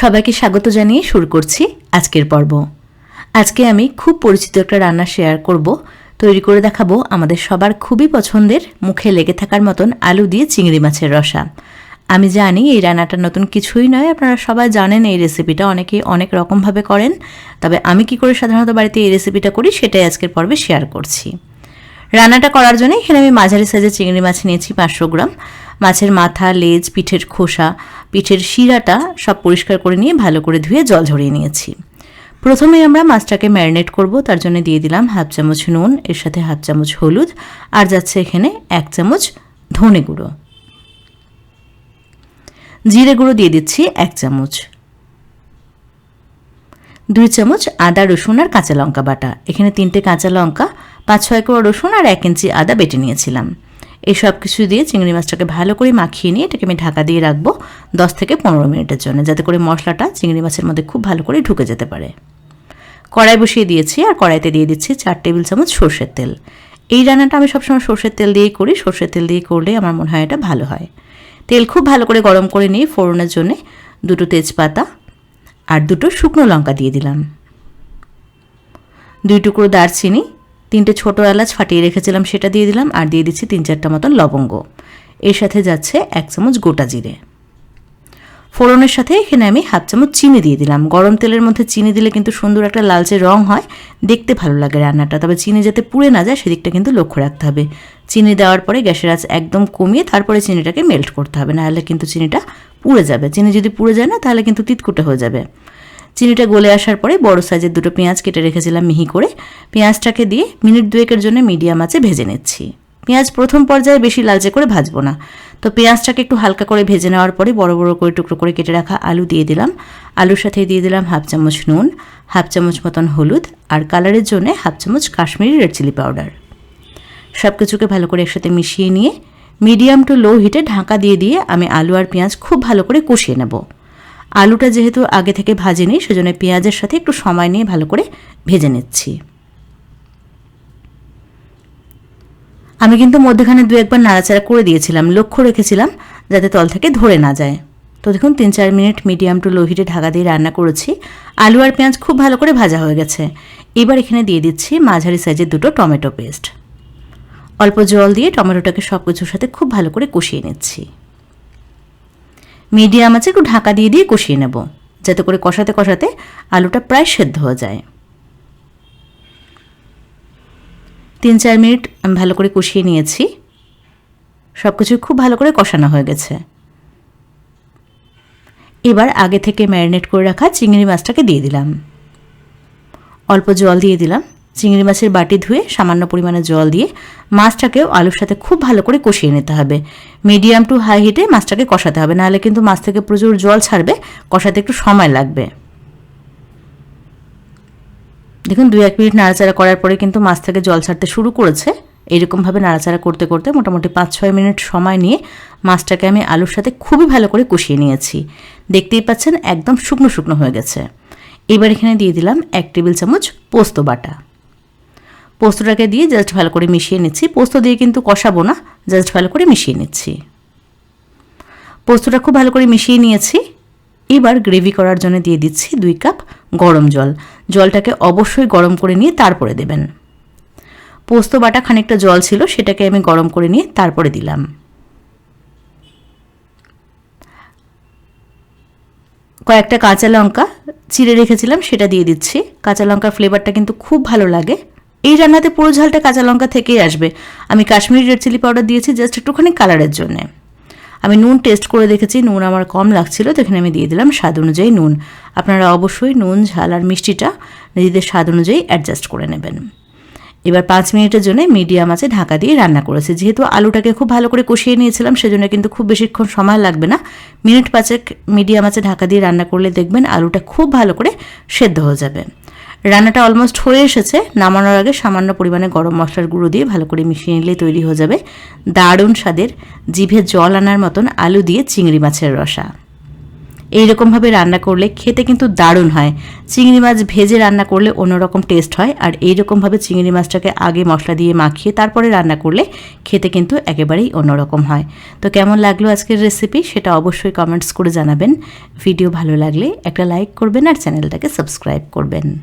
সবাইকে স্বাগত জানিয়ে শুরু করছি আজকের পর্ব। আজকে আমি খুব পরিচিত একটা রান্না শেয়ার করব। তৈরি করে দেখাবো আমাদের সবার খুবই পছন্দের, মুখে লেগে থাকার মতন আলু দিয়ে চিংড়ি মাছের রসা। আমি জানি এই রান্নাটা নতুন কিছুই নয়, আপনারা সবাই জানেন এই রেসিপিটা, অনেকেই অনেক রকমভাবে করেন। তবে আমি কি করে সাধারণত বাড়িতে এই রেসিপিটা করি সেটাই আজকের পর্বে শেয়ার করছি। রান্নাটা করার জন্য এখানে আমি মাঝারি সাইজের চিংড়ি মাছ নিয়েছি পাঁচশো গ্রাম। মাছের মাথা, লেজ, পিঠের খোসা, পিঠের শিরাটা সব পরিষ্কার করে নিয়ে ভালো করে ধুয়ে জল ঝরিয়ে নিয়েছি। প্রথমে আমরা মাছটাকে ম্যারিনেট করব, তার জন্য দিয়ে দিলাম হাফ চামচ নুন, এর সাথে হাফ চামচ হলুদ, আর যাচ্ছে এখানে এক চামচ ধনে গুঁড়ো। জিরে গুঁড়ো দিয়ে দিচ্ছি এক চামচ। দুই চামচ আদা, রসুন আর কাঁচা লঙ্কা বাটা। এখানে তিনটে কাঁচা লঙ্কা পাঁচ ছয় কোয়া রসুন আর এক ইঞ্চি আদা বেটে নিয়েছিলাম। এই সব কিছু দিয়ে চিংড়ি মাছটাকে ভালো করে মাখিয়ে নিয়ে এটাকে আমি ঢাকা দিয়ে রাখব দশ থেকে পনেরো মিনিটের জন্য, যাতে করে মশলাটা চিংড়ি মাছের মধ্যে খুব ভালো করে ঢুকে যেতে পারে। কড়াই বসিয়ে দিয়েছি আর কড়াইতে দিয়ে দিচ্ছি চার টেবিল চামচ সর্ষের তেল। এই রান্নাটা আমি সবসময় সর্ষের তেল দিয়েই করি, সর্ষের তেল দিয়ে করলে আমার মনে হয় এটা ভালো হয়। তেল খুব ভালো করে গরম করে নিয়ে ফোড়নের জন্য দুটো তেজপাতা আর দুটো শুকনো লঙ্কা দিয়ে দিলাম। দুই টুকরো দারচিনি তিনটে ছোটো এলাচ ফাটিয়ে রেখেছিলাম, সেটা দিয়ে দিলাম আর দিয়ে দিচ্ছি তিন চারটা মতন লবঙ্গ। এর সাথে যাচ্ছে এক চামচ গোটা জিরে। ফোড়নের সাথে এখানে আমি হাফ চামচ চিনি দিয়ে দিলাম। গরম তেলের মধ্যে চিনি দিলে কিন্তু সুন্দর একটা লালচে রং হয়, দেখতে ভালো লাগে রান্নাটা। তবে চিনি যাতে পুড়ে না যায়, সেদিকটা কিন্তু লক্ষ্য রাখতে হবে। চিনি দেওয়ার পরে গ্যাসের আঁচ একদম কমিয়ে তারপরে চিনিটাকে মেল্ট করতে হবে, নাহলে কিন্তু চিনিটা পুড়ে যাবে। চিনি যদি পুড়ে যায় না, তাহলে কিন্তু তিতকুটে হয়ে যাবে। চিনিটা গলে আসার পরে বড় সাইজের দুটো পেঁয়াজ কেটে রেখেছিলাম মিহি করে। পেঁয়াজটাকে দিয়ে মিনিট দুয়েকের জন্য মিডিয়াম আঁচে ভেজে নিচ্ছি। পেঁয়াজ প্রথম পর্যায়ে বেশি লালচে করে ভাজবো না। তো পেঁয়াজটাকে একটু হালকা করে ভেজে নেওয়ার পরে বড় বড় করে টুকরো করে কেটে রাখা আলু দিয়ে দিলাম। আলুর সাথে দিয়ে দিলাম হাফ চামচ নুন, হাফ চামচ মতন হলুদ আর কালারের জন্য হাফ চামচ কাশ্মীরি রেড চিলি পাউডার। সব কিছুকে ভালো করে একসাথে মিশিয়ে নিয়ে মিডিয়াম টু লো হিটে ঢাকা দিয়ে দিয়ে আমি আলু আর পেঁয়াজ খুব ভালো করে কষিয়ে নেব। আলুটা যেহেতু আগে থেকে ভাজিনি সেজন্য পেঁয়াজের সাথে একটু সময় নিয়ে ভালো করে ভেজে নিচ্ছি। আমি কিন্তু মধ্যখানে দু একবার নাড়াচাড়া করে দিয়েছিলাম, লক্ষ্য রেখেছিলাম যাতে তল থেকে ধরে না যায়। তো দেখুন, তিন চার মিনিট মিডিয়াম টু লো হিটে ঢাকা দিয়ে রান্না করেছি। আলু আর পেঁয়াজ খুব ভালো করে ভাজা হয়ে গেছে। এবার এখানে দিয়ে দিচ্ছি মাঝারি সাইজের দুটো টমেটো পেস্ট। অল্প জল দিয়ে টমেটোটাকে সব কিছুর সাথে খুব ভালো করে কষিয়ে নিচ্ছি। মিডিয়াম আছে, একটু ঢাকা দিয়ে দিয়ে কষিয়ে নেব, যাতে করে কষাতে কষাতে আলুটা প্রায় সেদ্ধ হয়ে যায়। তিন চার মিনিট আমি ভালো করে কষিয়ে নিয়েছি। সব কিছু খুব ভালো করে কষানো হয়ে গেছে। এবার আগে থেকে ম্যারিনেট করে রাখা চিংড়ি মাছটাকে দিয়ে দিলাম। অল্প জল দিয়ে দিলাম। চিংড়ি মাছের বাটি ধুয়ে সামান্য পরিমাণে জল দিয়ে মাছটাকেও আলুর সাথে খুব ভালো করে কষিয়ে নিতে হবে। মিডিয়াম টু হাই হিটে মাছটাকে কষাতে হবে, নাহলে কিন্তু মাছ থেকে প্রচুর জল ছাড়বে, কষাতে একটু সময় লাগবে। দেখুন, দুই এক মিনিট নাড়াচাড়া করার পরে কিন্তু মাছ থেকে জল ছাড়তে শুরু করেছে। এইরকমভাবে নাড়াচাড়া করতে করতে মোটামুটি পাঁচ ছয় মিনিট সময় নিয়ে মাছটাকে আমি আলুর সাথে খুবই ভালো করে কষিয়ে নিয়েছি। দেখতেই পাচ্ছেন, একদম শুকনো শুকনো হয়ে গেছে। এবার এখানে দিয়ে দিলাম এক টেবিল চামচ পোস্ত বাটা। পোস্তটাকে দিয়ে জাস্ট ভালো করে মিশিয়ে নিচ্ছি। পোস্ত দিয়ে কিন্তু কষাবো না জাস্ট ভালো করে মিশিয়ে নিচ্ছি। পোস্তটা খুব ভালো করে মিশিয়ে নিয়েছি। এবার গ্রেভি করার জন্য দিয়ে দিচ্ছি দুই কাপ গরম জল। জলটাকে অবশ্যই গরম করে নিয়ে তারপরে দেবেন। পোস্ত বাটা খানিকটা জল ছিল, সেটাকে আমি গরম করে নিয়ে তারপরে দিলাম। কয়েকটা কাঁচা লঙ্কা চিড়ে রেখেছিলাম, সেটা দিয়ে দিচ্ছি। কাঁচা লঙ্কার ফ্লেভারটা কিন্তু খুব ভালো লাগে। এই রান্নাতে পুরো ঝালটা কাঁচা লঙ্কা থেকেই আসবে। আমি কাশ্মীরি রেড চিলি পাউডার দিয়েছি জাস্ট একটুখানি কালারের জন্যে। আমি নুন টেস্ট করে দেখেছি, নুন আমার কম লাগছিল, তো আমি দিয়ে দিলাম স্বাদ অনুযায়ী নুন। আপনারা অবশ্যই নুন, ঝাল আর মিষ্টিটা নিজেদের স্বাদ অনুযায়ী অ্যাডজাস্ট করে নেবেন। এবার পাঁচ মিনিটের জন্য মিডিয়াম আছে ঢাকা দিয়ে রান্না করেছি। যেহেতু আলুটাকে খুব ভালো করে কষিয়ে নিয়েছিলাম, সেজন্য কিন্তু খুব বেশিক্ষণ সময় লাগবে না। মিনিট পাঁচেক মিডিয়াম আছে ঢাকা দিয়ে রান্না করলে দেখবেন আলুটা খুব ভালো করে সেদ্ধ হয়ে যাবে। রান্নাটা অলমোস্ট হয়ে এসেছে। নামানোর আগে সামান্য পরিমাণে গরম মশলার গুঁড়ো দিয়ে ভালো করে মিশিয়ে নিলে তৈরি হয়ে যাবে দারুণ স্বাদের জিভে জল আনার মতন আলু দিয়ে চিংড়ি মাছের রসা। এইরকমভাবে রান্না করলে খেতে কিন্তু দারুণ হয়। চিংড়ি মাছ ভেজে রান্না করলে অন্যরকম টেস্ট হয় আর এইরকমভাবে চিংড়ি মাছটাকে আগে মশলা দিয়ে মাখিয়ে তারপরে রান্না করলে খেতে কিন্তু একেবারেই অন্যরকম হয়। তো কেমন লাগল আজকের রেসিপি সেটা অবশ্যই কমেন্টস করে জানাবেন। ভিডিও ভালো লাগলে একটা লাইক করবেন আর চ্যানেলটাকে সাবস্ক্রাইব করবেন।